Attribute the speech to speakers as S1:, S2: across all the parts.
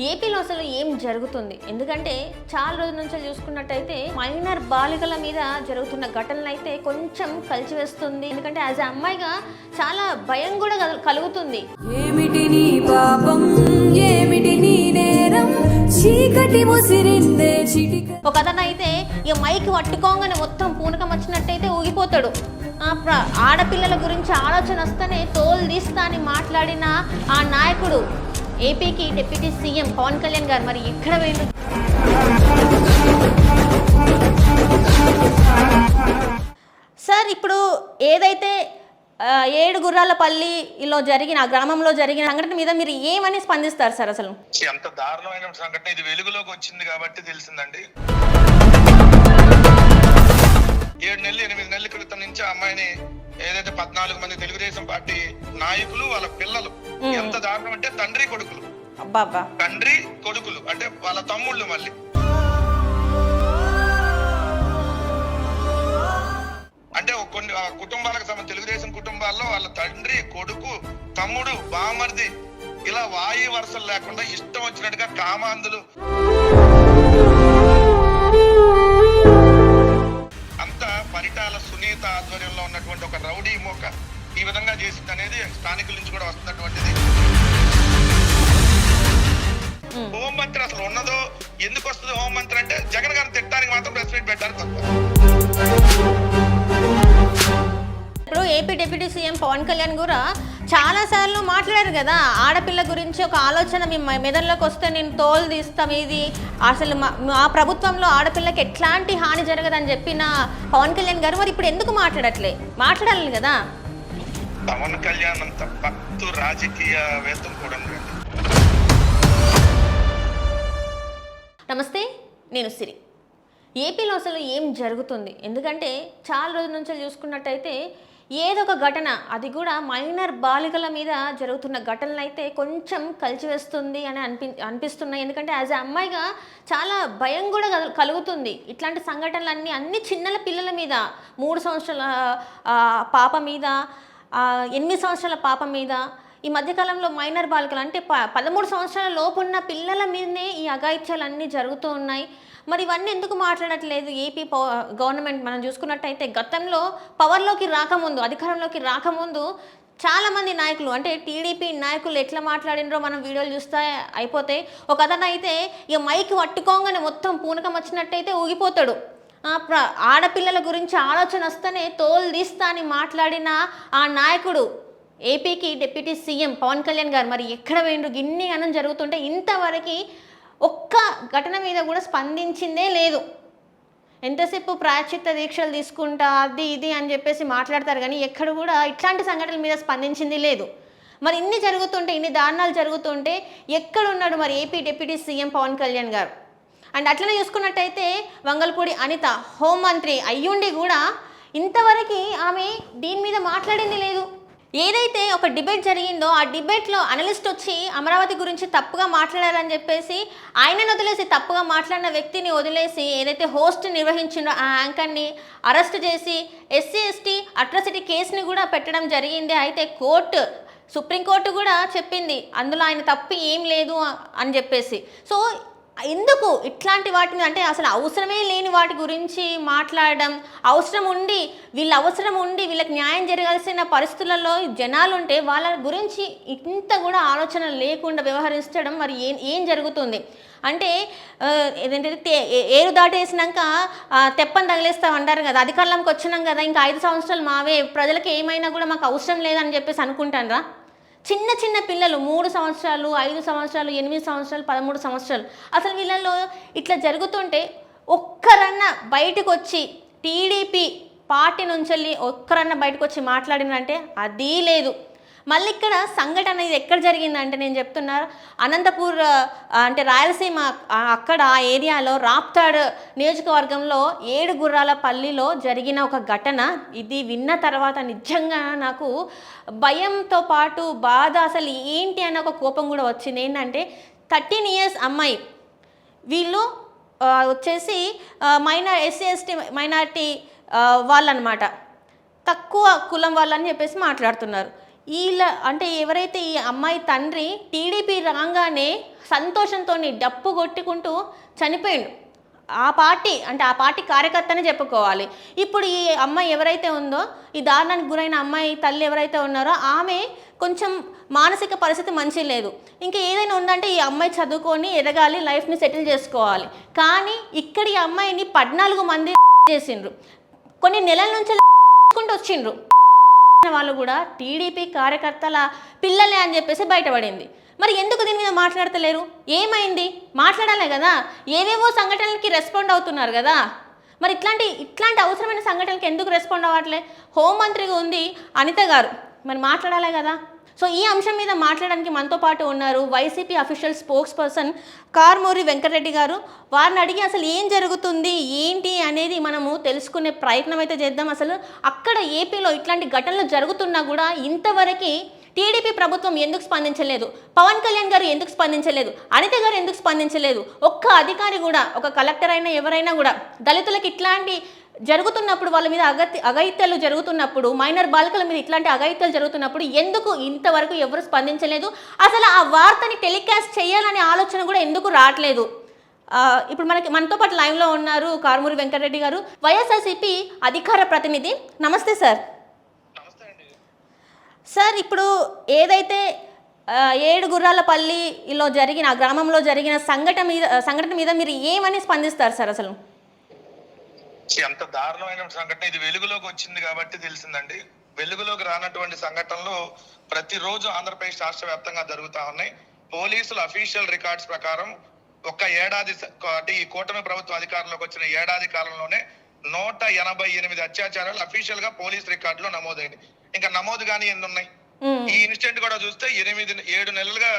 S1: ఏపీలో అసలు ఏం జరుగుతుంది? ఎందుకంటే చాలా రోజుల నుంచి చూసుకున్నట్టయితే మైనర్ బాలికల మీద జరుగుతున్న ఘటనలు అయితే కొంచెం కలిచివేస్తుంది ఎందుకంటే యాజ్ అమ్మాయిగా చాలా భయం కూడా కలు- కలుగుతుంది.
S2: ఏమిటి నీ పాపం? ఏమిటి నీ నేరం? చీకటి ముసిరిందే చిటిక.
S1: ఒక అతను అయితే ఇక మైక్ పట్టుకోగానే మొత్తం పూనకం వచ్చినట్టయితే ఊగిపోతాడు. ఆడపిల్లల గురించి ఆలోచన వస్తేనే తోలు తీస్తా అని మాట్లాడిన ఆ నాయకుడు. ఏపీకి డిప్యూటీ సీఎం పవన్ కళ్యాణ్ గారు మరి ఎక్కడ వేయండు సార్ ఇప్పుడు ఏదైతే ఏడు గుర్రాలపల్లిలో జరిగిన ఆ గ్రామంలో జరిగిన సంఘటన మీద మీరు ఏమని స్పందిస్తారు సార్ అసలు?
S3: ఎంత దారుణమైన సంఘటన. ఇది వెలుగులోకి వచ్చింది కాబట్టి తెలిసిందండి. ఏడు నెలలు ఎనిమిది నెలల క్రితం నుంచి అమ్మాయిని ఏదైతే పద్నాలుగు మంది తెలుగుదేశం పార్టీ నాయకులు వాళ్ళ పిల్లలు ఎంత దారుణం అంటే తండ్రి కొడుకులు. తండ్రి కొడుకులు అంటే వాళ్ళ తమ్ముళ్ళు మళ్ళీ. అంటే కొన్ని ఆ కుటుంబాలకు సంబంధించి తెలుగుదేశం కుటుంబాల్లో వాళ్ళ తండ్రి కొడుకు తమ్ముడు బామర్ది ఇలా వాయి వరుసలు లేకుండా ఇష్టం వచ్చినట్టుగా కామాంధులు. సునీత ఆధ్వర్యంలో ఉన్నటువంటి ఒక రౌడీ మోక ఈ విధంగా చేసింది అనేది స్థానికుల నుంచి కూడా వస్తున్నటువంటిది. హోంమంత్రి అసలు ఉన్నదో ఎందుకు వస్తుంది హోంమంత్రి అంటే జగన్ గారిని తిట్టడానికి మాత్రం ప్రెస్ మీట్ పెట్టారు
S1: ఇప్పుడు AP deputy CM Pawan Kalyan కూడా చాలా సార్లు మాట్లాడారు కదా ఆడపిల్ల గురించి ఒక ఆలోచన మీ మెదడులోకి వస్తే నేను తోలు తీస్తాం ఇది. అసలు మా ప్రభుత్వంలో ఆడపిల్లకి ఎట్లాంటి హాని జరగదని చెప్పిన పవన్ కళ్యాణ్ గారు మరి ఇప్పుడు ఎందుకు మాట్లాడట్లే? మాట్లాడాలి కదా?
S3: పవన్ కళ్యాణ్ అంత భక్తు రాజకీయవేత్తలు కూడా
S1: నమస్తే నేను సిరి. ఏపీలో అసలు ఏం జరుగుతుంది? ఎందుకంటే చాలా రోజుల నుంచి చూసుకున్నట్టయితే ఏదో ఒక ఘటన అది కూడా మైనర్ బాలికల మీద జరుగుతున్న ఘటనలు అయితే కొంచెం కలిచివేస్తుంది అని అనిపి అనిపిస్తున్నాయి. ఎందుకంటే యాజ్ అ అమ్మాయిగా చాలా భయం కూడా కలు- కలుగుతుంది. ఇట్లాంటి సంఘటనలన్నీ అన్ని చిన్నల పిల్లల మీద మూడు సంవత్సరాల పాప మీద ఎనిమిది సంవత్సరాల పాప మీద ఈ మధ్యకాలంలో మైనర్ బాలికలు అంటే ప పదమూడు సంవత్సరాల లోపు ఉన్న పిల్లల మీదనే ఈ అఘాయిత్యాలు అన్నీ జరుగుతూ ఉన్నాయి. మరి ఇవన్నీ ఎందుకు మాట్లాడట్లేదు? ఏపీ పవ గవర్నమెంట్ మనం చూసుకున్నట్టయితే గతంలో పవర్లోకి రాకముందు అధికారంలోకి రాకముందు చాలామంది నాయకులు అంటే టీడీపీ నాయకులు ఎట్లా మాట్లాడినరో మనం వీడియోలు చూస్తే అయిపోతే ఒక అతను అయితే ఇక మైక్ పట్టుకోగానే మొత్తం పూనకం వచ్చినట్టయితే ఊగిపోతాడు. ఆడపిల్లల గురించి ఆలోచన వస్తేనే తోలు తీస్తా అని మాట్లాడిన ఆ నాయకుడు ఏపీకి డిప్యూటీ సీఎం పవన్ కళ్యాణ్ గారు మరి ఎక్కడ వేయండు గిన్ని అనం జరుగుతుంటే ఇంతవరకు ఒక్క ఘటన మీద కూడా స్పందించిందే లేదు. ఎంతసేపు ప్రాయశ్చిత్త దీక్షలు తీసుకుంటా అది ఇది అని చెప్పేసి మాట్లాడతారు కానీ ఎక్కడ కూడా ఇట్లాంటి సంఘటనల మీద స్పందించింది లేదు. మరి ఇన్ని జరుగుతుంటే ఇన్ని దారుణాలు జరుగుతుంటే ఎక్కడున్నాడు మరి AP deputy CM Pawan Kalyan గారు? అండ్ అట్లనే చూసుకున్నట్టయితే వంగల్పూడి అనిత హోంమంత్రి అయ్యుండి కూడా ఇంతవరకు ఆమె దీని మీద మాట్లాడింది లేదు. ఏదైతే ఒక డిబేట్ జరిగిందో ఆ డిబేట్లో అనలిస్ట్ వచ్చి అమరావతి గురించి తప్పుగా మాట్లాడారని చెప్పేసి ఆయనను వదిలేసి తప్పుగా మాట్లాడిన వ్యక్తిని వదిలేసి ఏదైతే హోస్ట్ నిర్వహించిందో ఆ యాంకర్ని అరెస్ట్ చేసి ఎస్సీ ఎస్టీ అట్రాసిటీ కేసుని కూడా పెట్టడం జరిగింది. అయితే కోర్టు సుప్రీంకోర్టు కూడా చెప్పింది అందులో ఆయన తప్పు ఏం లేదు అని చెప్పేసి. సో ఎందుకు ఇట్లాంటి వాటిని అంటే అసలు అవసరమే లేని వాటి గురించి మాట్లాడడం అవసరం ఉండి వీళ్ళ అవసరం ఉండి వీళ్ళకి న్యాయం జరగాల్సిన పరిస్థితులలో జనాలు ఉంటే వాళ్ళ గురించి ఇంత కూడా ఆలోచన లేకుండా వ్యవహరించడం మరి ఏం ఏం జరుగుతుంది? అంటే ఏదంటే ఏరు దాటేసినాక తెప్పని తగిలేస్తాం అంటారు కదా అధికారంలోకి వచ్చినాం కదా ఇంకా ఐదు సంవత్సరాలు మావే ప్రజలకు ఏమైనా కూడా మాకు అవసరం లేదని చెప్పేసి అనుకుంటారా చిన్న చిన్న పిల్లలు మూడు సంవత్సరాలు ఐదు సంవత్సరాలు ఎనిమిది సంవత్సరాలు పదమూడు సంవత్సరాలు. అసలు వీళ్ళల్లో ఇట్లా జరుగుతుంటే ఒక్కరన్నా బయటకు వచ్చి టీడీపీ పార్టీ నుంచి వెళ్ళి ఒక్కరన్నా బయటకు వచ్చి మాట్లాడినంటే అది లేదు. మళ్ళీ ఇక్కడ సంఘటన అనేది ఎక్కడ జరిగిందంటే నేను చెప్తున్నారు అనంతపూర్ అంటే రాయలసీమ అక్కడ ఆ ఏరియాలో రాప్తాడ్ నియోజకవర్గంలో ఏడు గుర్రాల పల్లిలో జరిగిన ఒక ఘటన. ఇది విన్న తర్వాత నిజంగా నాకు భయంతో పాటు బాధ అసలు ఏంటి అన్న ఒక కోపం కూడా వచ్చింది. ఏంటంటే థర్టీన్ ఇయర్స్ అమ్మాయి వీళ్ళు వచ్చేసి మైనార్ ఎస్సీ ఎస్టీ మైనార్టీ వాళ్ళనమాట. తక్కువ కులం వాళ్ళని చెప్పేసి మాట్లాడుతున్నారు. వీళ్ళ అంటే ఎవరైతే ఈ అమ్మాయి తండ్రి టీడీపీ రాగానే సంతోషంతో డప్పు కొట్టుకుంటూ చనిపోయిండు. ఆ పార్టీ అంటే ఆ పార్టీ కార్యకర్తనే చెప్పుకోవాలి. ఇప్పుడు ఈ అమ్మాయి ఎవరైతే ఉందో ఈ దారుణానికి గురైన అమ్మాయి తల్లి ఎవరైతే ఉన్నారో ఆమె కొంచెం మానసిక పరిస్థితి మంచి లేదు. ఇంకా ఏదైనా ఉందంటే ఈ అమ్మాయి చదువుకొని ఎదగాలి లైఫ్ని సెటిల్ చేసుకోవాలి. కానీ ఇక్కడ ఈ అమ్మాయిని పద్నాలుగు మంది చేసిండ్రు. కొన్ని నెలల నుంచి వచ్చిండ్రు. వాళ్ళు కూడా టీడీపీ కార్యకర్తల పిల్లలే అని చెప్పేసి బయటపడింది. మరి ఎందుకు దీని మీద మాట్లాడతలేరు? ఏమైంది? మాట్లాడాలే కదా. ఏవేవో సంఘటనలకి రెస్పాండ్ అవుతున్నారు కదా. మరి ఇట్లాంటి ఇట్లాంటి అవసరమైన సంఘటనలకి ఎందుకు రెస్పాండ్ అవ్వట్లే? హోంమంత్రిగా ఉంది అనిత గారు. మరి మాట్లాడాలే కదా. సో ఈ అంశం మీద మాట్లాడడానికి మనతో పాటు ఉన్నారు YCP official spokesperson Karumuri Venkatareddy గారు. వారిని అడిగి అసలు ఏం జరుగుతుంది ఏంటి అనేది మనము తెలుసుకునే ప్రయత్నం అయితే చేద్దాం. అసలు అక్కడ ఏపీలో ఇట్లాంటి ఘటనలు జరుగుతున్నా కూడా ఇంతవరకు టీడీపీ ప్రభుత్వం ఎందుకు స్పందించలేదు? పవన్ కళ్యాణ్ గారు ఎందుకు స్పందించలేదు? అనిత గారు ఎందుకు స్పందించలేదు? ఒక్క అధికారి కూడా ఒక కలెక్టర్ అయినా ఎవరైనా కూడా దళితులకు ఇట్లాంటి జరుగుతున్నప్పుడు వాళ్ళ మీద అగత్య అగైత్యాలు జరుగుతున్నప్పుడు మైనర్ బాలికల మీద ఇట్లాంటి అగైత్యాలు జరుగుతున్నప్పుడు ఎందుకు ఇంతవరకు ఎవరు స్పందించలేదు? అసలు ఆ వార్తని టెలికాస్ట్ చేయాలనే ఆలోచన కూడా ఎందుకు రావట్లేదు? ఇప్పుడు మనకి మనతో పాటు లైవ్లో ఉన్నారు కారుమూరి వెంకటరెడ్డి గారు. వైఎస్ఆర్సీపీ అధికార ప్రతినిధి. నమస్తే సార్. సార్ ఇప్పుడు ఏదైతే ఏడు గుర్రాలపల్లిలో జరిగిన ఆ గ్రామంలో జరిగిన సంఘటన మీద సంఘటన మీద మీరు ఏమని స్పందిస్తారు సార్ అసలు?
S3: ఎంత దారుణమైన సంఘటన. ఇది వెలుగులోకి వచ్చింది కాబట్టి తెలిసిందండి. వెలుగులోకి రానటువంటి సంఘటనలు ప్రతిరోజు ఆంధ్రప్రదేశ్ రాష్ట్ర వ్యాప్తంగా జరుగుతూ ఉన్నాయి. పోలీసుల అఫీషియల్ రికార్డ్స్ ప్రకారం ఒక్క ఏడాది అంటే ఈ కూటమి ప్రభుత్వం అధికారంలోకి వచ్చిన ఏడాది కాలంలోనే నూట ఎనభై ఎనిమిది అత్యాచారాలు అఫీషియల్గా పోలీస్ రికార్డులో నమోదైంది ఇంకా నమోదు కానీ ఎన్ని ఉన్నాయి. ఈ ఇన్సిడెంట్ కూడా చూస్తే ఎనిమిది ఏడు నెలలుగా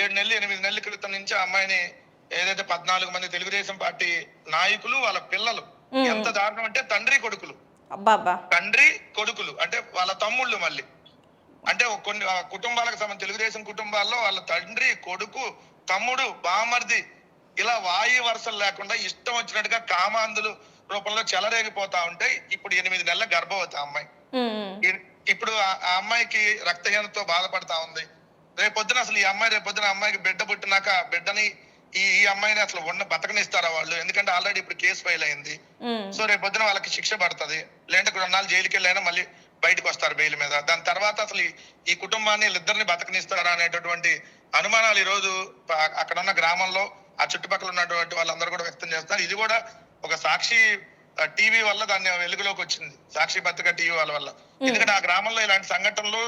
S3: ఏడు నెలలు ఎనిమిది నెలల క్రితం నుంచి ఆ అమ్మాయిని ఏదైతే పద్నాలుగు మంది తెలుగుదేశం పార్టీ నాయకులు వాళ్ళ పిల్లలు. ఎంత దారుణం అంటే తండ్రి కొడుకులు. తండ్రి కొడుకులు అంటే వాళ్ళ తమ్ముళ్ళు మళ్ళీ. అంటే కొన్ని కుటుంబాలకు సంబంధించి తెలుగుదేశం కుటుంబాల్లో వాళ్ళ తండ్రి కొడుకు తమ్ముడు బామర్ది ఇలా వాయు వరుసలు లేకుండా ఇష్టం వచ్చినట్టుగా కామాంధులు రూపంలో చెలరేగిపోతా ఉంటాయి ఇప్పుడు ఎనిమిది నెలల గర్భవతి అమ్మాయి. ఇప్పుడు ఆ అమ్మాయికి రక్తహీనతో బాధపడతా ఉంది. రేపొద్దున అసలు ఈ అమ్మాయి రేపొద్దున అమ్మాయికి బిడ్డ పుట్టినాక బిడ్డని ఈ ఈ అమ్మాయిని అసలు ఉన్న బతకనిస్తారా వాళ్ళు? ఎందుకంటే ఆల్రెడీ ఇప్పుడు కేసు ఫైల్ అయింది. సో రేపొద్దున వాళ్ళకి శిక్ష పడుతుంది. లేదంటే కొన్నాళ్ళు జైలుకి వెళ్ళైనా మళ్ళీ బయటకు వస్తారు బెయిల్ మీద. దాని తర్వాత అసలు ఈ- కుటుంబాన్ని వీళ్ళిద్దరిని బతకనిస్తారా అనేటటువంటి అనుమానాలు ఈ రోజు అక్కడ ఉన్న గ్రామంలో ఆ చుట్టుపక్కల ఉన్నటువంటి వాళ్ళందరూ కూడా వ్యక్తం చేస్తున్నారు. ఇది కూడా ఒక సాక్షి టీవీ వల్ల దాన్ని వెలుగులోకి వచ్చింది. సాక్షి పత్రిక టీవీ వాళ్ళ వల్ల. ఎందుకంటే ఆ గ్రామంలో ఇలాంటి సంఘటనలు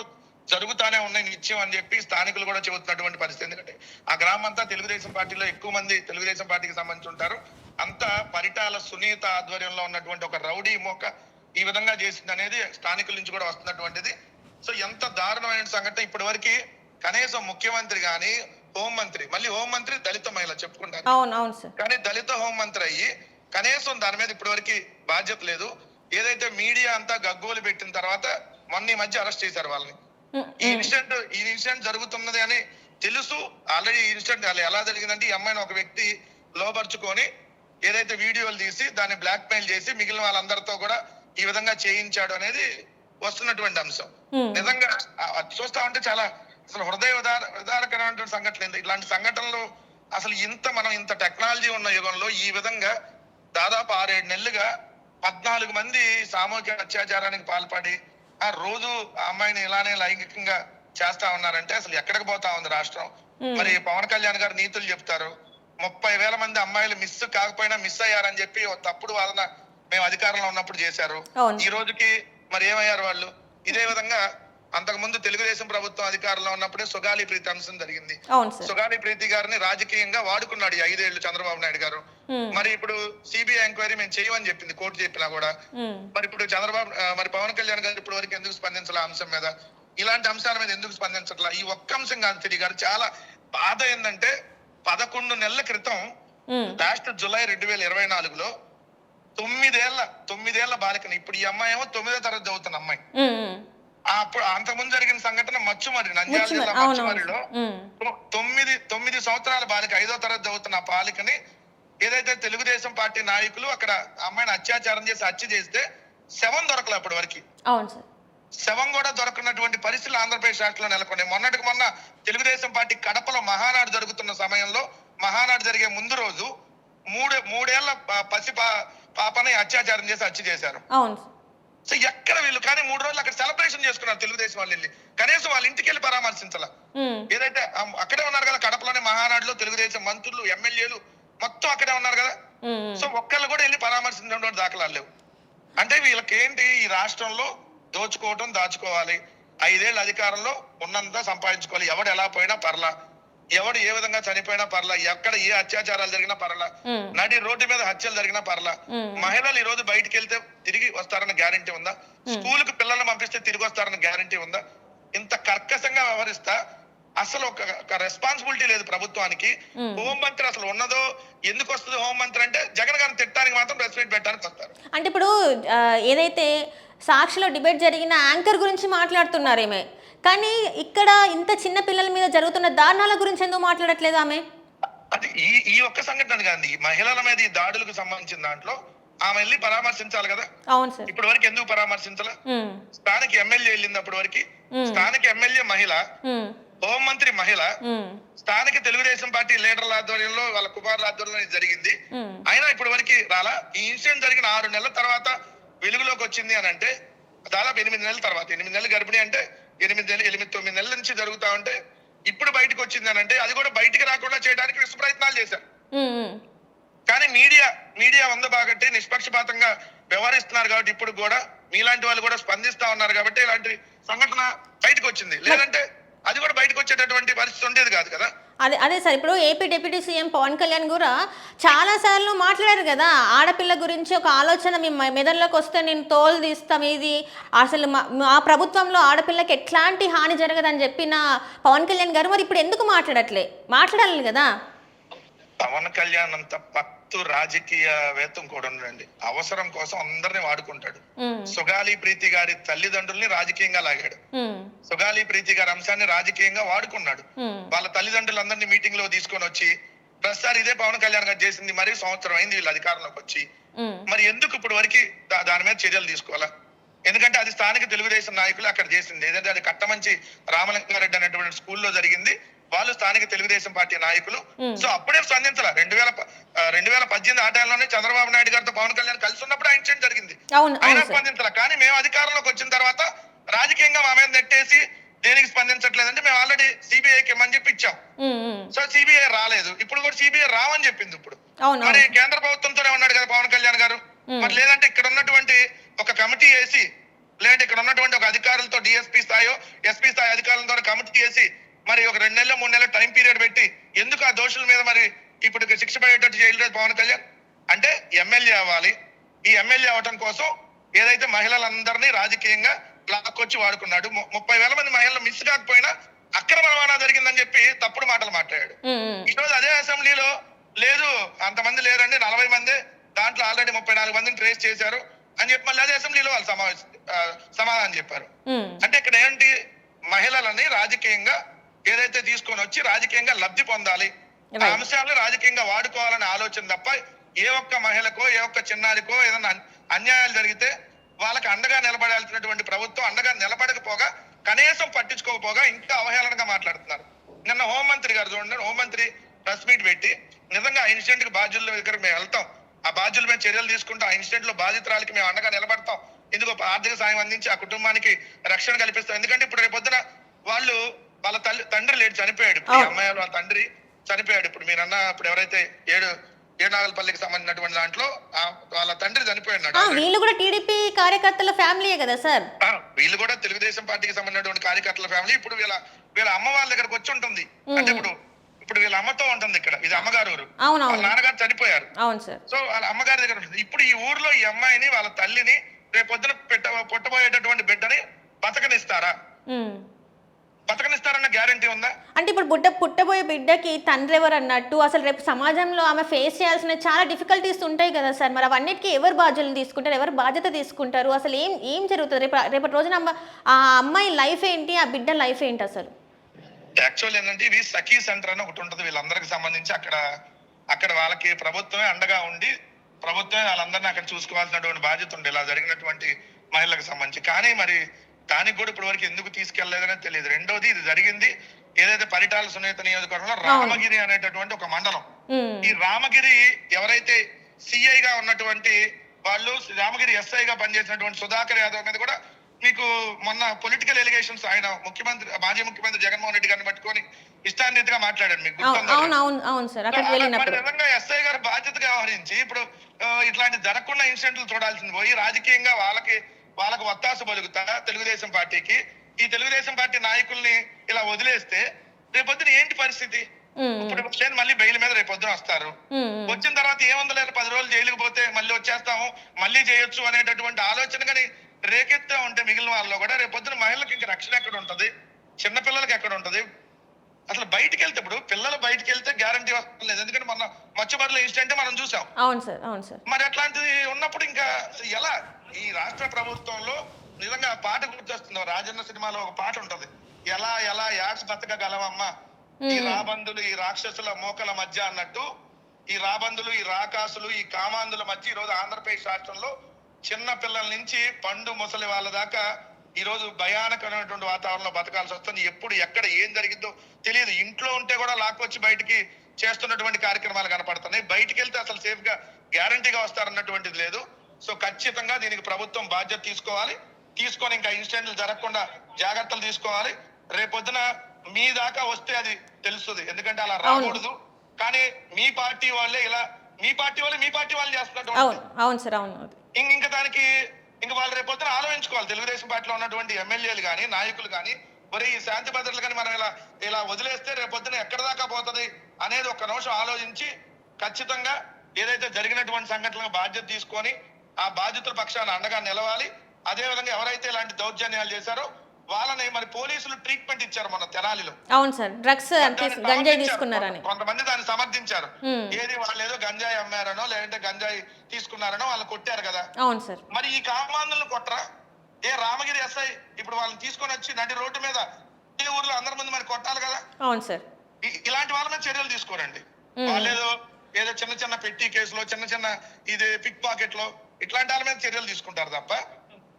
S3: జరుగుతానే ఉన్నాయి నిత్యం అని చెప్పి స్థానికులు కూడా చెబుతున్నటువంటి పరిస్థితి. ఎందుకంటే ఆ గ్రామం అంతా తెలుగుదేశం పార్టీలో ఎక్కువ మంది తెలుగుదేశం పార్టీకి సంబంధించి ఉంటారు. అంతా పరిటాల సునీత ఆధ్వర్యంలో ఉన్నటువంటి ఒక రౌడీ మోక ఈ విధంగా చేసింది అనేది స్థానికుల నుంచి కూడా వస్తున్నటువంటిది. సో ఎంత దారుణమైన సంఘటన. ఇప్పటి వరకు కనీసం ముఖ్యమంత్రి గాని హోంమంత్రి మళ్ళీ హోంమంత్రి దళిత మహిళ చెప్పుకుంటారు. కానీ దళిత హోంమంత్రి అయ్యి కనీసం దాని మీద ఇప్పటి వరకు బాధ్యత లేదు. ఏదైతే మీడియా అంతా గగ్గోలు పెట్టిన తర్వాత మొన్న ఈ మధ్య అరెస్ట్ చేశారు వాళ్ళని. ఈ ఇన్సిడెంట్ ఈ ఇన్సిడెంట్ జరుగుతున్నది అని తెలుసు. ఆల్రెడీ ఈ ఇన్సిడెంట్ అలా ఎలా జరిగిందంటే ఈ అమ్మాయిని ఒక వ్యక్తి లోపరుచుకొని ఏదైతే వీడియోలు తీసి దాన్ని బ్లాక్ మెయిల్ చేసి మిగిలిన వాళ్ళందరితో కూడా ఈ విధంగా చేయించాడు అనేది వస్తున్నటువంటి అంశం. నిజంగా చూస్తా ఉంటే చాలా అసలు హృదయ విదార విదారకరమైనటువంటి సంఘటనలు ఇలాంటి సంఘటనలు అసలు ఇంత మనం ఇంత టెక్నాలజీ ఉన్న యుగంలో ఈ విధంగా దాదాపు ఆరేడు నెలలుగా పద్నాలుగు మంది సామూహిక అత్యాచారానికి పాల్పడి ఆ రోజు ఆ అమ్మాయిని ఇలానే లైంగికంగా చేస్తా ఉన్నారంటే అసలు ఎక్కడికి పోతా ఉంది రాష్ట్రం? మరి పవన్ కళ్యాణ్ గారు నీతులు చెప్తారు. ముప్పై వేల మంది అమ్మాయిలు మిస్ కాకపోయినా మిస్ అయ్యారని చెప్పి తప్పుడు వాదన మేము అధికారంలో ఉన్నప్పుడు చేశారు. ఈ రోజుకి మరి ఏమయ్యారు వాళ్ళు? ఇదే విధంగా అంతకు ముందు తెలుగుదేశం ప్రభుత్వం అధికారంలో ఉన్నప్పుడే సుగాలి ప్రీతి అంశం జరిగింది. సుగాలి ప్రీతి గారిని రాజకీయంగా వాడుకున్నాడు ఈ ఐదేళ్ళు చంద్రబాబు నాయుడు గారు. మరి ఇప్పుడు సిబిఐ ఎంక్వైరీ మేము చేయమని చెప్పింది కోర్టు చెప్పినా కూడా. మరి ఇప్పుడు చంద్రబాబు మరి పవన్ కళ్యాణ్ గారు ఇప్పటి వరకు ఎందుకు స్పందించాల అంశం మీద? ఇలాంటి అంశాల మీద ఎందుకు స్పందించట్లా? ఈ ఒక్క అంశం తిరిగి గారు చాలా బాధ ఏంటంటే పదకొండు నెలల క్రితం. లాస్ట్ జూలై రెండు వేల ఇరవై నాలుగులో తొమ్మిదేళ్ళ తొమ్మిదేళ్ళ బాలికని ఇప్పుడు ఈ అమ్మాయి ఏమో తొమ్మిదో తరగతి చదువుతున్న అమ్మాయి. అప్పుడు అంతకుముందు జరిగిన సంఘటన మచ్చుమరి నంద్యాల జిల్లా మచ్చుమరిలో తొమ్మిది తొమ్మిది సంవత్సరాల బాలిక ఐదో తరగతి చదువుతున్న ఆ బాలికని ఏదైతే తెలుగుదేశం పార్టీ నాయకులు అక్కడ అమ్మాయిని అత్యాచారం చేసి హత్య చేస్తే శవం దొరకలే అప్పటి వరకు శవం కూడా దొరకనటువంటి పరిస్థితులు ఆంధ్రప్రదేశ్ రాష్ట్రంలో నెలకొన్నాయి. మొన్నటికి మొన్న తెలుగుదేశం పార్టీ కడపలో మహానాడు జరుగుతున్న సమయంలో మహానాడు జరిగే ముందు రోజు మూడు మూడేళ్ళ పసి పాపని అత్యాచారం చేసి హత్య చేశారు.
S1: అవును
S3: సో ఎక్కడ వీళ్ళు? కానీ మూడు రోజులు అక్కడ సెలబ్రేషన్ చేసుకున్నారు తెలుగుదేశం వాళ్ళు వెళ్ళి. కనీసం వాళ్ళ ఇంటికి వెళ్ళి పరామర్శించాల. ఏదైతే అక్కడే ఉన్నారు కదా కడపలోనే మహానాడులో తెలుగుదేశం మంత్రులు ఎమ్మెల్యేలు మొత్తం అక్కడే ఉన్నారు కదా. సో ఒక్కళ్ళు కూడా వెళ్ళి పరామర్శించినటువంటి దాఖలాలు లేవు. అంటే వీళ్ళకి ఏంటి ఈ రాష్ట్రంలో దోచుకోవటం దాచుకోవాలి. ఐదేళ్ళ అధికారంలో ఉన్నంత సంపాదించుకోవాలి. ఎవడు ఎలా పోయినా పర్లా. ఎవడు ఏ విధంగా చనిపోయినా పర్లా ఎక్కడ ఏ అత్యాచారాలు జరిగినా పర్లా. నడి రోడ్డు మీద హత్యలు జరిగినా పర్లా. మహిళలు ఈ రోజు బయటికి వెళ్తే తిరిగి వస్తారన్న గ్యారంటీ ఉందా? స్కూల్కు పిల్లల్ని పంపిస్తే తిరిగి వస్తారన్న గ్యారంటీ ఉందా? ఇంత కర్కశంగా వ్యవహరిస్తా అసలు ఒక రెస్పాన్సిబిలిటీ లేదు ప్రభుత్వానికి. హోం మంత్రి అసలు ఉన్నదో ఎందుకు వస్తుంది హోం మంత్రి అంటే జగన్ గారిని తిట్టడానికి మాత్రం ప్రెస్ మీట్ పెట్టడానికి వస్తారు.
S1: అంటే ఇప్పుడు ఏదైతే సాక్షిలో డిబేట్ జరిగిన యాంకర్ గురించి మాట్లాడుతున్నారు ఈమె కానీ ఇక్కడ ఇంత చిన్న పిల్లల మీద జరుగుతున్న దారుణాల గురించి ఎందుకు మాట్లాడట్లేదు ఆమె?
S3: అది ఈ ఈ ఒక్క సంఘటన కాదు మహిళల మీద ఈ దాడులకు సంబంధించిన దాంట్లో ఆమె వెళ్ళి పరామర్శించాలి కదా?
S1: అవును సార్.
S3: ఇప్పటి వరకు ఎందుకు పరామర్శించాల? స్థానిక ఎమ్మెల్యే వెళ్ళింది అప్పటి వరకు. స్థానిక ఎమ్మెల్యే మహిళ హోంమంత్రి మహిళ స్థానిక తెలుగుదేశం పార్టీ లీడర్ల ఆధ్వర్యంలో వాళ్ళ కుమారుల ఆధ్వర్యంలో జరిగింది. అయినా ఇప్పటి వరకు రాలా? ఈ ఇన్సిడెంట్ జరిగిన ఆరు నెలల తర్వాత వెలుగులోకి వచ్చింది అని అంటే దాదాపు ఎనిమిది నెలల తర్వాత ఎనిమిది నెలలు గర్భిణి అంటే ఎనిమిది నెలలు ఎనిమిది తొమ్మిది నెలల నుంచి జరుగుతా ఉంటే ఇప్పుడు బయటకు వచ్చింది అని అంటే అది కూడా బయటికి రాకుండా చేయడానికి విశ్వ ప్రయత్నాలు చేశారు. కానీ మీడియా మీడియా ఉంది కాబట్టి నిష్పక్షపాతంగా వ్యవహరిస్తున్నారు కాబట్టి ఇప్పుడు కూడా మీలాంటి వాళ్ళు కూడా స్పందిస్తా ఉన్నారు కాబట్టి ఇలాంటి సంఘటన బయటకు వచ్చింది. లేదంటే అది కూడా బయటకు వచ్చేటటువంటి పరిస్థితి ఉండేది కాదు కదా.
S1: అదే అదే సార్ ఇప్పుడు AP deputy CM Pawan Kalyan కూడా చాలా సార్లు మాట్లాడారు కదా ఆడపిల్ల గురించి ఒక ఆలోచన మీ మెదడులోకి వస్తే నేను తోలు తీస్తాం ఇది అసలు మా మా ప్రభుత్వంలో ఆడపిల్లకి ఎట్లాంటి హాని జరగదని చెప్పిన పవన్ కళ్యాణ్ గారు మరి ఇప్పుడు ఎందుకు మాట్లాడట్లే? మాట్లాడాలి కదా.
S3: పవన్ కళ్యాణ్ అంత పత్తు రాజకీయ వేత్తం కూడా ఉండండి అవసరం కోసం అందరిని వాడుకుంటాడు. సుగాలి ప్రీతి గారి తల్లిదండ్రుల్ని రాజకీయంగా లాగాడు. సుగాలి ప్రీతి గారి అంశాన్ని రాజకీయంగా వాడుకున్నాడు. వాళ్ళ తల్లిదండ్రులందరినీ మీటింగ్లో తీసుకొని వచ్చి ప్రస్తుతారు ఇదే పవన్ కళ్యాణ్ గారు చేసింది మరి సంవత్సరం అయింది వీళ్ళు అధికారంలోకి వచ్చి. మరి ఎందుకు ఇప్పుడు వరకు దాని మీద చర్యలు తీసుకోవాలా? ఎందుకంటే అది స్థానిక తెలుగుదేశం నాయకులు అక్కడ చేసింది. ఏదంటే అది కట్టమంచి రామలింగారెడ్డి అనేటువంటి స్కూల్లో జరిగింది. వాళ్ళు స్థానిక తెలుగుదేశం పార్టీ నాయకులు. సో అప్పుడే స్పందించాల. రెండు వేల రెండు వేల పద్దెనిమిది ఆ టైంలోనే చంద్రబాబు నాయుడు గారితో పవన్ కళ్యాణ్ కలిసి ఉన్నప్పుడు ఆ ఇన్సిడెంట్ జరిగింది.
S1: సార్.
S3: స్పందించాల. కానీ మేము అధికారంలోకి వచ్చిన తర్వాత రాజకీయంగా మా మీద నెట్టేసి దేనికి స్పందించట్లేదంటే మేము ఆల్రెడీ సిబిఐకి ఇమ్మని చెప్పి ఇచ్చాం. సో సిబిఐ రాలేదు. ఇప్పుడు కూడా సిబిఐ రావని చెప్పింది ఇప్పుడు. మరి కేంద్ర ప్రభుత్వంతోనే ఉన్నాడు కదా పవన్ కళ్యాణ్ గారు. మరి లేదంటే ఇక్కడ ఉన్నటువంటి ఒక కమిటీ వేసి లేదంటే ఇక్కడ ఉన్నటువంటి ఒక అధికారులతో డిఎస్పీ స్థాయో ఎస్పీ స్థాయి అధికారులతో కమిటీ వేసి మరి ఒక రెండు నెలలు మూడు నెలలు టైం పీరియడ్ పెట్టి ఎందుకు ఆ దోషుల మీద మరి ఇప్పుడు శిక్ష పడేటట్టు చేయలేదు పవన్ కళ్యాణ్? అంటే ఎమ్మెల్యే అవ్వాలి. ఈ ఎమ్మెల్యే అవటం కోసం ఏదైతే మహిళలందరినీ రాజకీయంగా లాక్కొచ్చి వాడుకున్నాడు ముప్పై వేల మంది మహిళలు మిస్ కాకపోయినా అక్రమ రవాణా జరిగిందని చెప్పి తప్పుడు మాటలు మాట్లాడాడు.
S1: ఉమ్, ఉమ్.
S3: ఈ రోజు అదే అసెంబ్లీలో లేదు అంతమంది లేరండి నలభై మంది దాంట్లో ఆల్రెడీ ముప్పై నాలుగు మందిని ట్రేస్ చేశారు అని చెప్పి మళ్ళీ అదే అసెంబ్లీలో వాళ్ళు సమావేశం సమాధానం చెప్పారు. అంటే ఇక్కడ ఏంటి? మహిళలని రాజకీయంగా ఏదైతే తీసుకొని వచ్చి రాజకీయంగా లబ్ధి పొందాలి ఆ. అంశాలను రాజకీయంగా వాడుకోవాలనే ఆలోచన తప్ప ఏ ఒక్క మహిళకో ఏ ఒక్క చిన్నారికో ఏదైనా అన్- అన్యాయాలు జరిగితే వాళ్ళకి అండగా నిలబడాల్సినటువంటి ప్రభుత్వం అండగా నిలబడకపోగా కనీసం పట్టించుకోకపోగా ఇంకా అవహేళనగా మాట్లాడుతున్నారు. నిన్న హోంమంత్రి గారు చూడండి హోంమంత్రి ప్రెస్ మీట్ పెట్టి నిజంగా ఆ ఇన్సిడెంట్కి బాధ్యుల దగ్గర మేము వెళ్తాం. ఆ బాధ్యుల మీద చర్యలు తీసుకుంటాం. ఆ ఇన్సిడెంట్లో బాధితురాలకి మేము అండగా నిలబడతాం. ఇందుకు ఆర్థిక సాయం అందించి ఆ కుటుంబానికి రక్షణ కల్పిస్తాం. ఎందుకంటే ఇప్పుడు రేపొద్దున వాళ్ళు వాళ్ళ తల్లి తండ్రి లేడు చనిపోయాడు. ఇప్పుడు ఈ. అమ్మాయి వాళ్ళ తండ్రి చనిపోయాడు. ఇప్పుడు మీరన్న ఇప్పుడు ఎవరైతే ఏడు ఏడునాగలపల్లికి సంబంధించినటువంటి దాంట్లో వాళ్ళ తండ్రి చనిపోయినాడు
S1: ఆ, వీళ్ళు కూడా టీడీపీ కార్యకర్తల ఫ్యామిలీయే కదా సార్?
S3: వీళ్ళు కూడా తెలుగుదేశం పార్టీకి సంబంధించినటువంటి కార్యకర్తల ఫ్యామిలీ. ఇప్పుడు వీళ్ళ వీళ్ళ అమ్మ వాళ్ళ దగ్గరకు వచ్చి ఉంటుంది. అంటే ఇప్పుడు ఇప్పుడు వీళ్ళ అమ్మతో ఉంటుంది ఇక్కడ. ఇది అమ్మగారు ఊరు. వాళ్ళ నాన్నగారు చనిపోయారు.
S1: అవును సార్.
S3: సో వాళ్ళ అమ్మగారి దగ్గర ఉంటుంది. ఇప్పుడు ఈ ఊర్లో ఈ అమ్మాయిని వాళ్ళ తల్లిని రేపొద్దున పెట్ట పుట్టబోయేటటువంటి బిడ్డని బతకనిస్తారా. బతకనిస్తారన్న గ్యారంటీ ఉందా?
S1: అంటే ఇప్పుడు బుట్ట పుట్టబోయే బిడ్డకి తండ్రి ఎవరు అన్నట్టు అసలు రేపు సమాజంలో ఆమె ఫేస్ చేయాల్సిన చాలా డిఫికల్టీస్ ఉంటాయి కదా సార్. మరి అవన్నిటికీ ఎవరు బాధ్యతలు తీసుకుంటారు? ఎవరు బాధ్యత తీసుకుంటారు? అసలు ఏం ఏం జరుగుతుంది? రేపు రేపటి రోజున ఆ అమ్మాయి లైఫ్ ఏంటి? ఆ బిడ్డ లైఫ్ ఏంటి అసలు?
S3: యాక్చువల్ ఏంటంటే ఇవి సఖీ సెంటర్ అని ఒకటి ఉంటుంది వీళ్ళందరికి సంబంధించి. అక్కడ అక్కడ వాళ్ళకి ప్రభుత్వమే అండగా ఉండి ప్రభుత్వమే వాళ్ళందరినీ అక్కడ చూసుకోవాల్సినటువంటి బాధ్యత ఉంది ఇలా జరిగినటువంటి మహిళలకు సంబంధించి. కానీ మరి దానికి కూడా ఇప్పటి వరకు ఎందుకు తీసుకెళ్ళేదనే తెలియదు. రెండోది ఇది జరిగింది. ఏదైతే పరిటాల సునీత నియోజకవర్గంలో రామగిరి అనేటటువంటి ఒక మండలం. ఈ రామగిరి ఎవరైతే సిఐ గా ఉన్నటువంటి వాళ్ళు రామగిరి ఎస్ఐ గా పనిచేసినటువంటి సుధాకర్ యాదవ్ మీద కూడా మీకు మొన్న పొలిటికల్ ఎలిగేషన్స్ ఆయన ముఖ్యమంత్రి మాజీ ముఖ్యమంత్రి జగన్మోహన్ రెడ్డి గారిని పట్టుకొని ఇష్టాన్రీతిగా మాట్లాడాడు మీకు నిజంగా ఎస్ఐ గారు బాధ్యతగా వ్యవహరించి ఇప్పుడు ఇట్లాంటి జరగకుండా ఇన్సిడెంట్లు చూడాల్సింది. పోయి రాజకీయంగా వాళ్ళకి వాళ్ళకి ఒత్తాస పలుకుతా తెలుగుదేశం పార్టీకి. ఈ తెలుగుదేశం పార్టీ నాయకుల్ని ఇలా వదిలేస్తే రేపొద్దున ఏంటి పరిస్థితి? ఇప్పుడు వచ్చేది మళ్ళీ బెయిల్ మీద రేపొద్దున వస్తారు.
S1: ఉమ్, ఉమ్.
S3: వచ్చిన తర్వాత ఏముందలేదు పది రోజులు జైలుకి పోతే మళ్ళీ వచ్చేస్తాము మళ్ళీ చేయొచ్చు అనేటటువంటి ఆలోచన కానీ రేకెత్తా ఉంటే మిగిలిన వాళ్ళలో కూడా రేపొద్దున మహిళలకు ఇంకా రక్షణ ఎక్కడ ఉంటది? చిన్న పిల్లలకి ఎక్కడ ఉంటది? అసలు బయటికి వెళ్తే ఇప్పుడు పిల్లలు బయటికి వెళ్తే గ్యారంటీ వస్తుంది. ఎందుకంటే మన మత్స్యబడుల ఇన్సిడెంట్ మనం చూసాం.
S1: అవును సార్ అవును సార్.
S3: మరి అట్లాంటిది ఉన్నప్పుడు ఇంకా ఎలా? ఈ రాష్ట్ర ప్రభుత్వంలో నిజంగా ఆ పాట గుర్తొస్తుంది రాజన్న సినిమాలో ఒక పాట ఉంటది. ఎలా ఎలా యాడ్స్ బతకగలవమ్మా ఈ రాబందులు ఈ రాక్షసుల మోకల మధ్య అన్నట్టు ఈ రాబందులు ఈ రాకాసులు ఈ కామాందుల మధ్య ఈ రోజు ఆంధ్రప్రదేశ్ రాష్ట్రంలో చిన్న పిల్లల నుంచి పండు ముసలి వాళ్ళ దాకా ఈ రోజు భయానకమైనటువంటి వాతావరణంలో బతకాల్సి వస్తుంది. ఎప్పుడు ఎక్కడ ఏం జరిగిందో తెలియదు. ఇంట్లో ఉంటే కూడా లాక్కొచ్చి బయటికి చేస్తున్నటువంటి కార్యక్రమాలు కనపడుతున్నాయి. బయటికి వెళ్తే అసలు సేఫ్గా గ్యారంటీగా వస్తారన్నటువంటిది లేదు. సో ఖచ్చితంగా దీనికి ప్రభుత్వం బాధ్యత తీసుకోవాలి. తీసుకొని ఇంకా ఇన్సిడెంట్లు జరగకుండా జాగ్రత్తలు తీసుకోవాలి. రేపొద్దున మీ దాకా వస్తే అది తెలుస్తుంది. ఎందుకంటే అలా రాకూడదు. కానీ మీ పార్టీ వాళ్ళే ఇలా మీ పార్టీ వాళ్ళే మీ పార్టీ వాళ్ళు. ఇంక ఇంకా దానికి ఇంకా వాళ్ళు రేపొద్దున ఆలోచించుకోవాలి. తెలుగుదేశం పార్టీలో ఉన్నటువంటి ఎమ్మెల్యేలు కానీ నాయకులు కానీ మరి ఈ శాంతి భద్రతలు కానీ మనం ఇలా ఇలా వదిలేస్తే రేపొద్దున ఎక్కడ దాకా పోతది అనేది ఒక నిమిషం ఆలోచించి ఖచ్చితంగా ఏదైతే జరిగినటువంటి సంఘటనలకు బాధ్యత తీసుకొని ఆ బాధ్యతల పక్షాన అండగా నిలవాలి. అదే విధంగా ఎవరైతే ఇలాంటి దౌర్జన్యాలు చేశారో వాళ్ళని మరి పోలీసులు ట్రీట్మెంట్ ఇచ్చారు మొన్న తెనాలిలో.
S1: అవును సార్ డ్రగ్స్ గంజాయి. తీసుకున్నారని.
S3: కొంతమంది దాన్ని సమర్థించారు. ఏది వాళ్ళు ఏదో గంజాయి అమ్మారనో లేదంటే గంజాయి తీసుకున్నారనో వాళ్ళు కొట్టారు కదా.
S1: అవును సార్.
S3: మరి ఈ కామాంధులను కొట్టరా? ఏ రామగిరి ఎస్ఐ ఇప్పుడు వాళ్ళని తీసుకొని వచ్చి నడి రోడ్డు మీద ఈ ఊర్లో అందరి ముందు మరి కొట్టాలి కదా?
S1: అవును సార్.
S3: ఇలాంటి వాళ్ళ మీద చర్యలు తీసుకోరండి.
S1: మ్మ్.
S3: వాళ్ళు ఏదో ఏదో చిన్న చిన్న పెట్టి కేసులో చిన్న చిన్న ఇది పిక్ పాకెట్లో ఇట్లాంటి వాళ్ళ మీద చర్యలు తీసుకుంటారు తప్ప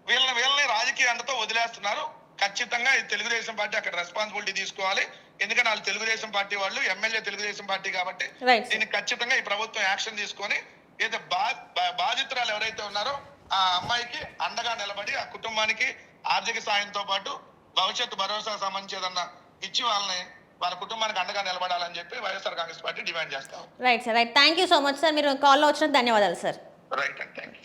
S3: వీళ్ళని వీళ్ళని రాజకీయ అండతో వదిలేస్తున్నారు. ఖచ్చితంగా ఈ తెలుగుదేశం పార్టీ అక్కడ రెస్పాన్సిబిలిటీ తీసుకోవాలి. ఎందుకంటే వాళ్ళు తెలుగుదేశం పార్టీ వాళ్ళు ఎమ్మెల్యే తెలుగుదేశం పార్టీ కాబట్టి దీనికి ఖచ్చితంగా ఈ ప్రభుత్వం యాక్షన్ తీసుకొని ఏదైతే బా- బాధితురాలు ఎవరైతే ఉన్నారో ఆ అమ్మాయికి అండగా నిలబడి ఆ కుటుంబానికి ఆర్థిక సాయంతో పాటు భవిష్యత్తు భరోసా సంబంధించి ఏదన్నా ఇచ్చి వాళ్ళని వాళ్ళ కుటుంబానికి అండగా నిలబడాలని చెప్పి వైఎస్ఆర్ కాంగ్రెస్ పార్టీ డిమాండ్ చేస్తాం
S1: right sir right thank you so much sir మీరు కాల్లో వచ్చినందుకు ధన్యవాదాలు sir
S3: right and thank you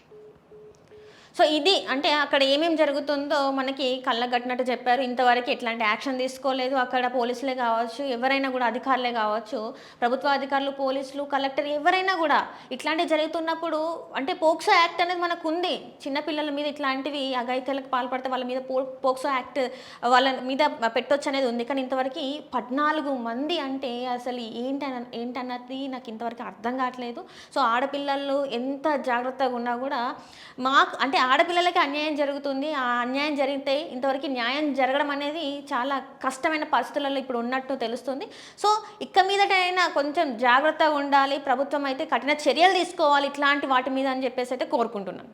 S1: so ఇది అంటే అక్కడ ఏమేమి జరుగుతుందో మనకి కళ్ళగట్టినట్టు చెప్పారు. ఇంతవరకు ఎట్లాంటి యాక్షన్ తీసుకోలేదు. అక్కడ పోలీసులే కావచ్చు ఎవరైనా కూడా అధికారులే కావచ్చు ప్రభుత్వ అధికారులు పోలీసులు కలెక్టర్ ఎవరైనా కూడా ఇట్లాంటివి జరుగుతున్నప్పుడు అంటే పోక్సో యాక్ట్ అనేది మనకు ఉంది చిన్నపిల్లల మీద ఇట్లాంటివి అఘాయిత్యాలకు పాల్పడితే వాళ్ళ మీద పో పోక్సో యాక్ట్ వాళ్ళ మీద పెట్టొచ్చు అనేది ఉంది. కానీ ఇంతవరకు పద్నాలుగు మంది అంటే అసలు ఏంటన ఏంటన్నది నాకు ఇంతవరకు అర్థం కావట్లేదు. సో ఆడపిల్లలు ఎంత జాగ్రత్తగా ఉన్నా కూడా మాకు అంటే ఆడపిల్లలకి అన్యాయం జరుగుతుంది. ఆ అన్యాయం జరిగితే ఇంతవరకు న్యాయం జరగడం అనేది చాలా కష్టమైన పరిస్థితులలో ఇప్పుడు ఉన్నట్టు తెలుస్తుంది. సో ఇక్క మీదటైనా కొంచెం జాగ్రత్తగా ఉండాలి. ప్రభుత్వం అయితే కఠిన చర్యలు తీసుకోవాలి ఇట్లాంటి వాటి మీద అని చెప్పేసి అయితే కోరుకుంటున్నాను.